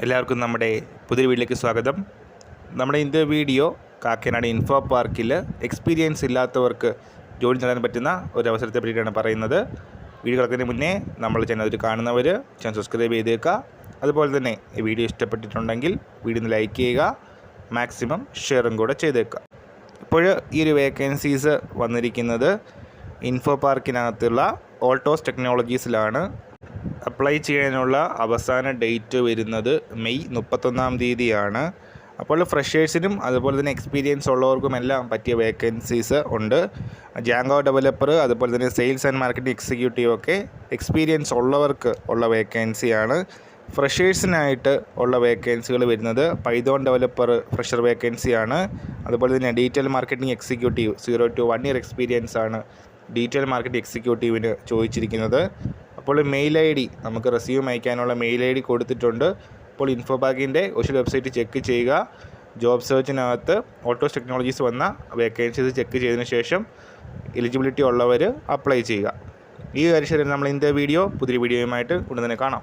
എല്ലാവർക്കും നമ്മുടെ പുതിയ വീട്ടിലേക്ക് സ്വാഗതം. നമ്മുടെ ഇന്നത്തെ വീഡിയോ കാക്കനാട് ഇൻഫോ പാർക്കിൽ എക്സ്പീരിയൻസ് ഇല്ലാത്തവർക്ക് ജോലി നേടാൻ പറ്റുന്ന ഒരു അവസരത്തെ പറ്റിയിട്ടാണ് പറയുന്നത്. വീഡിയോ കിടക്കുന്നതിന് മുന്നേ നമ്മൾ ചാനൽ കാണുന്നവർ ചാനൽ സബ്സ്ക്രൈബ് ചെയ്തേക്കുക അതുപോലെ തന്നെ ഈ വീഡിയോ ഇഷ്ടപ്പെട്ടിട്ടുണ്ടെങ്കിൽ വീഡിയോ ഒന്ന് ലൈക്ക് ചെയ്യുക മാക്സിമം ഷെയറും കൂടെ ചെയ്തേക്കുക ഇപ്പോൾ ഈ ഒരു വേക്കൻസീസ് വന്നിരിക്കുന്നത് ഇൻഫോ പാർക്കിനകത്തുള്ള ഓൾട്ടോസ് ടെക്നോളജീസിലാണ് അപ്ലൈ ചെയ്യാനുള്ള അവസാന ഡേറ്റ് വരുന്നത് മെയ് മുപ്പത്തൊന്നാം തീയതിയാണ്. അപ്പോൾ ഫ്രഷേഴ്സിനും അതുപോലെ തന്നെ എക്സ്പീരിയൻസ് ഉള്ളവർക്കും എല്ലാം പറ്റിയ വേക്കൻസീസ് ഉണ്ട്. ജാങ്കോ ഡെവലപ്പർ അതുപോലെ തന്നെ സെയിൽസ് ആൻഡ് മാർക്കറ്റിംഗ് എക്സിക്യൂട്ടീവ് ഒക്കെ എക്സ്പീരിയൻസ് ഉള്ളവർക്ക് ഉള്ള വേക്കൻസിയാണ് ഫ്രഷേഴ്സിനായിട്ട് ഉള്ള വേക്കൻസികൾ വരുന്നത് പൈതോൺ ഡെവലപ്പർ ഫ്രഷർ വേക്കൻസിയാണ് അതുപോലെ തന്നെ detail marketing executive zero to one year experience ആണ് ഡീറ്റെയിൽ മാർക്കറ്റിംഗ് എക്സിക്യൂട്ടീവിന് ചോദിച്ചിരിക്കുന്നത്. അപ്പോൾ മെയിൽ ഐ ഡി നമുക്ക് റെസ്യൂം അയക്കാനുള്ള മെയിൽ ഐ ഡി കൊടുത്തിട്ടുണ്ട്. അപ്പോൾ ഇൻഫോബാഗിന്റെ ഒഫീഷ്യൽ വെബ്സൈറ്റ് ചെക്ക് ചെയ്യുക. ജോബ് സെർച്ചിനകത്ത് ഓട്ടോസ് ടെക്നോളജീസ് വന്ന വേക്കൻസീസ് ചെക്ക് ചെയ്തതിന് ശേഷം എലിജിബിലിറ്റി ഉള്ളവർ അപ്ലൈ ചെയ്യുക. ഈ കാര്യം നമ്മൾ ഇന്നത്തെ വീഡിയോ പുതിയ വീഡിയോയുമായിട്ട് ഉടൻ തന്നെ കാണാം.